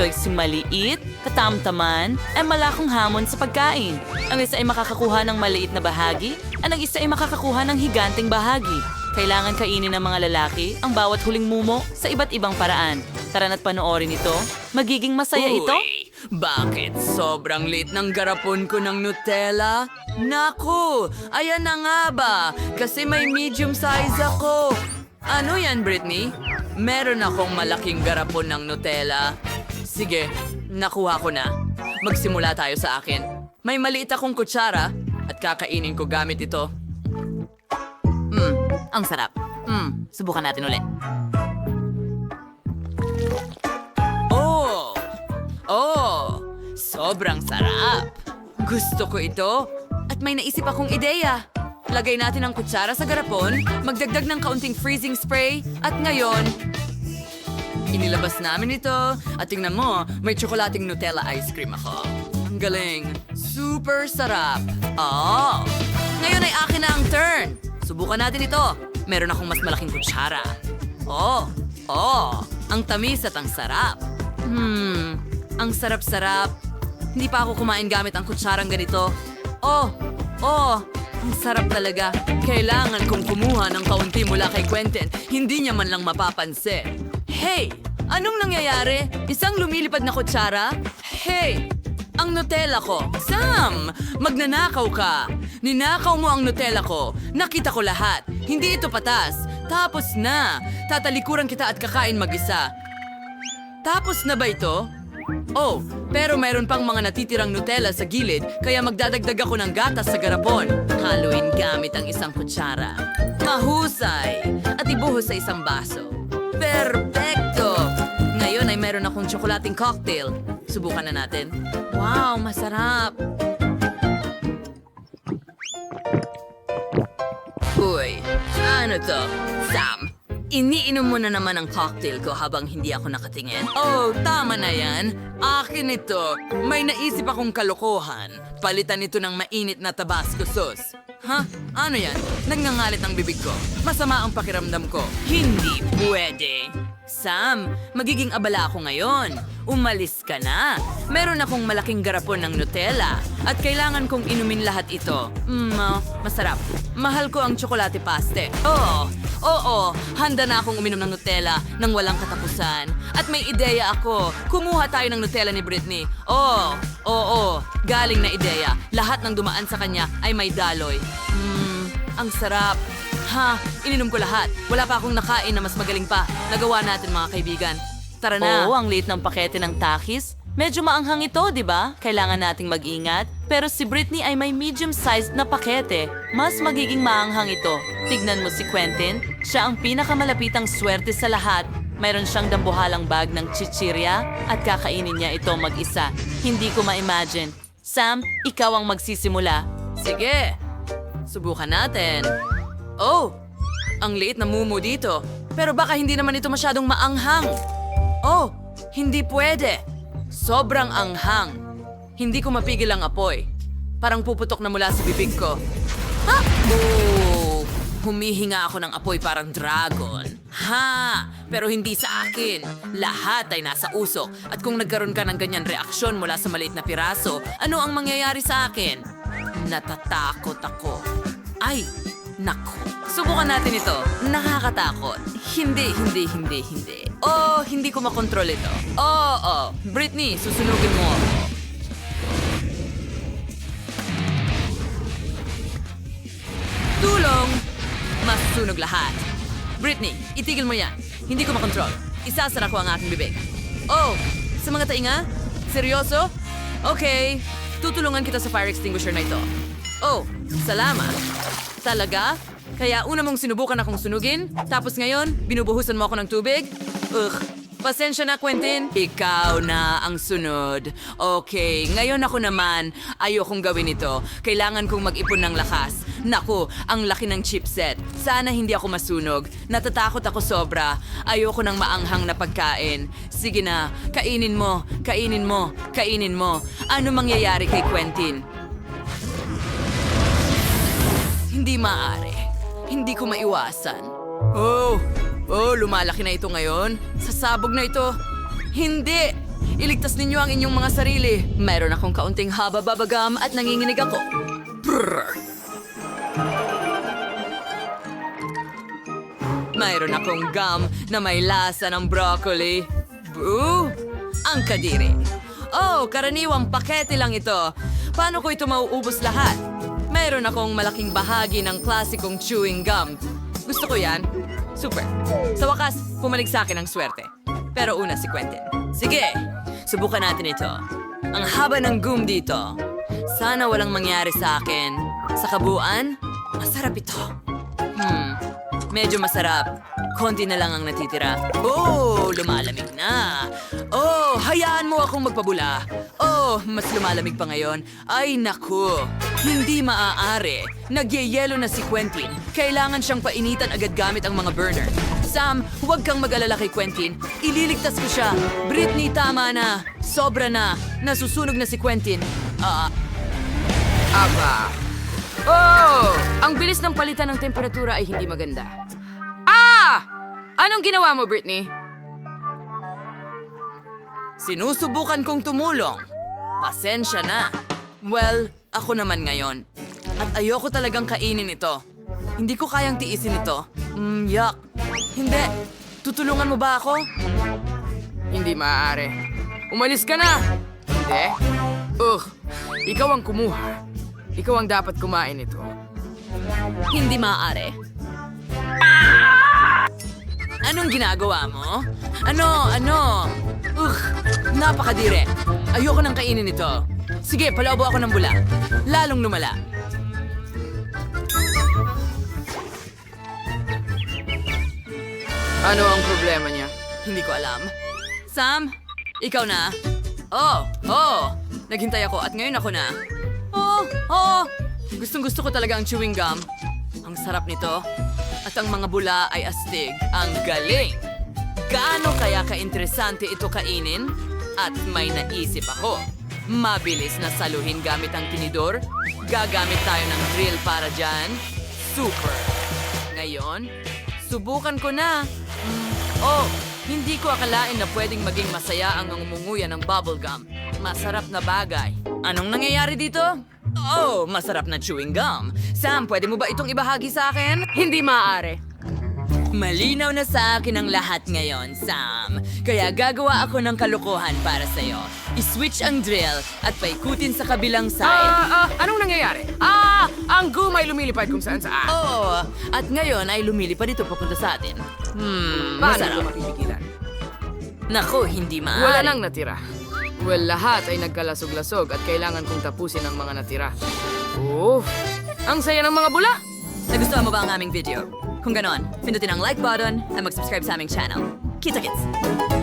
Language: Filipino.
Joyce yung maliit, katamtaman, ay malakong hamon sa pagkain. Ang isa ay makakakuha ng maliit na bahagi, at ang isa ay makakakuha ng higanting bahagi. Kailangan kainin ng mga lalaki ang bawat huling mumo sa iba't ibang paraan. Tara na't panoorin ito. Magiging masaya ito. Uy, bakit sobrang lit ng garapon ko ng Nutella? Naku, ayan na nga ba? Kasi may medium size ako. Ano yan, Britney? Meron akong malaking garapon ng Nutella. Sige, nakuha ko na. Magsimula tayo sa akin. May maliit akong kutsara at kakainin ko gamit ito. Mm, ang sarap. Mm, subukan natin ulit. Oh! Oh! Sobrang sarap! Gusto ko ito. At may naisip akong ideya. Lagay natin ang kutsara sa garapon, magdagdag ng kaunting freezing spray, at ngayon, inilabas namin ito. At tingnan mo, may tsokolating Nutella ice cream ako. Ang galing. Super sarap. Oh! Ngayon ay akin na ang turn. Subukan natin ito. Meron akong mas malaking kutsara. Oh! Oh! Ang tamis at ang sarap. Hmm, ang sarap-sarap. Hindi pa ako kumain gamit ang kutsarang ganito. Oh! Oh! Ang sarap talaga. Kailangan kong kumuha ng kaunti mula kay Quentin. Hindi niya man lang mapapansin. Hey! Anong nangyayari? Isang lumilipad na kutsara? Hey! Ang Nutella ko. Sam! Magnanakaw ka. Ninakaw mo ang Nutella ko. Nakita ko lahat. Hindi ito patas. Tapos na. Tatalikuran kita at kakain mag-isa. Tapos na ba ito? Oh, pero mayroon pang mga natitirang Nutella sa gilid, kaya magdadagdag ako ng gatas sa garapon. Haluin gamit ang isang kutsara. Mahusay! At ibuhos sa isang baso. Perfecto! Ngayon ay meron akong tsokolating cocktail. Subukan na natin. Wow, masarap! Uy, ano to? Sam, iniinom mo na naman ang cocktail ko habang hindi ako nakatingin. Oh, tama na yan. Akin ito. May naisip akong kalokohan. Palitan ito ng mainit na tabasco sauce. Ha? Ano yan? Nagngangalit ang bibig ko. Masama ang pakiramdam ko. Hindi pwede. Sam, magiging abala ako ngayon. Umalis ka na. Meron akong malaking garapon ng Nutella at kailangan kong inumin lahat ito. Mm, ah, masarap. Mahal ko ang tsokolate paste. Oo, oo, handa na akong uminom ng Nutella nang walang katapusan. At may ideya ako. Kumuha tayo ng Nutella ni Britney. Oo, oo, galing na ideya. Lahat ng dumaan sa kanya ay may daloy. Mmm, ang sarap. Ha, ininom ko lahat. Wala pa akong nakain na mas magaling pa. Nagawa natin mga kaibigan. Tara na. Oo, ang liit ng pakete ng takis. Medyo maanghang ito, di ba? Kailangan nating mag-ingat. Pero si Britney ay may medium-sized na pakete. Mas magiging maanghang ito. Tignan mo si Quentin. Siya ang pinakamalapitang swerte sa lahat. Mayroon siyang dambuhalang bag ng chichirya at kakainin niya ito mag-isa. Hindi ko ma-imagine. Sam, ikaw ang magsisimula. Sige. Subukan natin. Oh, ang liit na mumu dito. Pero baka hindi naman ito masyadong maanghang. Oh, hindi pwede. Sobrang anghang. Hindi ko mapigil ang apoy. Parang puputok na mula sa bibig ko. Ha? Oh, humihinga ako ng apoy parang dragon. Ha! Pero hindi sa akin. Lahat ay nasa usok. At kung nagkaroon ka ng ganyan reaksyon mula sa maliit na piraso, ano ang mangyayari sa akin? Natatakot ako. Ay, nako. Subukan natin ito. Nakakatakot. Hindi, hindi, hindi, hindi. Oh, hindi ko makontrol ito. Oh, oh. Britney, susunugin mo ako. Tulong! Masusunog lahat. Britney, itigil mo yan. Hindi ko makontrol. Isasara ko ang aking bibig. Oh, sa mga tainga? Seryoso? Okay, tutulungan kita sa fire extinguisher na ito. Oh, salamat. Talaga? Kaya una mong sinubukan akong sunugin, tapos ngayon, binubuhusan mo ako ng tubig? Ugh, pasensya na, Quentin. Ikaw na ang sunod. Okay, ngayon ako naman, ayokong gawin ito. Kailangan kong mag-ipon ng lakas. Naku, ang laki ng chipset. Sana hindi ako masunog. Natatakot ako sobra. Ayoko ng maanghang na pagkain. Sige na, kainin mo, kainin mo, kainin mo. Ano mangyayari kay Quentin? Hindi maaari. Hindi ko maiwasan. Oh, oh, lumalaki na ito ngayon. Sasabog na ito. Hindi! Iligtas ninyo ang inyong mga sarili. Mayroon akong kaunting haba-babagam at nanginginig ako. Brrr. Mayroon akong gum na may lasa ng broccoli. Boo! Ang kadiri. Oh, karaniwang pakete lang ito. Paano ko ito mauubos lahat? Mayroon akong malaking bahagi ng klasikong chewing gum. Gusto ko yan. Super. Sa wakas, pumalig sa akin ang swerte. Pero una si Quentin. Sige, subukan natin ito. Ang haba ng gum dito. Sana walang mangyari sa akin. Sa kabuuan, masarap ito. Hmm, medyo masarap. Konti na lang ang natitira. Oh, lumalamig na. Oh, hayaan mo akong magpabula. Oh, mas lumalamig pa ngayon. Ay, naku. Hindi maaari. Nagyayelo na si Quentin. Kailangan siyang painitan agad gamit ang mga burner. Sam, huwag kang mag-alala kay Quentin. Ililigtas ko siya. Britney, tama na. Sobra na. Nasusunog na si Quentin. Ah, Aba. Oh! Ang bilis ng palitan ng temperatura ay hindi maganda. Ah! Anong ginawa mo, Britney? Sinusubukan kong tumulong. Pasensya na. Well, ako naman ngayon. At ayoko talagang kainin ito. Hindi ko kayang tiisin ito. Mm, yuck. Hindi. Tutulungan mo ba ako? Hindi maaari. Umalis ka na! Hindi? Ugh, ikaw ang kumuha. Ikaw ang dapat kumain ito. Hindi maaari. Anong ginagawa mo? Ano? Ano? Ugh, napakadire. Ayoko nang kainin ito. Sige, palaubo ako ng bula. Lalong lumala. Ano ang problema niya? Hindi ko alam. Sam, ikaw na. Oh, oh. Naghintay ako at ngayon ako na. Oh, oh. Gustong gusto ko talaga ang chewing gum. Ang sarap nito. At ang mga bula ay astig. Ang galing! Gaano kaya ka-interesante ito kainin? At may naisip ako. Mabilis na saluhin gamit ang tinidor. Gagamit tayo ng drill para dyan. Super! Ngayon, subukan ko na. Mm, oh, hindi ko akalain na pwedeng maging masaya ang umunguya ng bubblegum. Masarap na bagay. Anong nangyayari dito? Oh, masarap na chewing gum. Sam, pwede mo ba itong ibahagi sa akin? Hindi maaari. Malinaw na sa akin ang lahat ngayon, Sam. Kaya gagawa ako ng kalokohan para sa'yo. I-switch ang drill at paikutin sa kabilang side. Ah, ah, anong nangyayari? Ah, ang gum ay lumilipad kung saan saan. Oo, at ngayon ay lumilipad ito papunta sa atin. Hmm, Paano ito masarap. mapipigilan? Naku, hindi maaari. Wala nang natira. Well, lahat ay nagkalasog-lasog at kailangan kong tapusin ang mga natira. Oh, ang saya ng mga bula! Nagustuhan mo ba ang aming video? Kung ganon, pindutin ang like button at mag-subscribe sa aming channel. Kita-kits!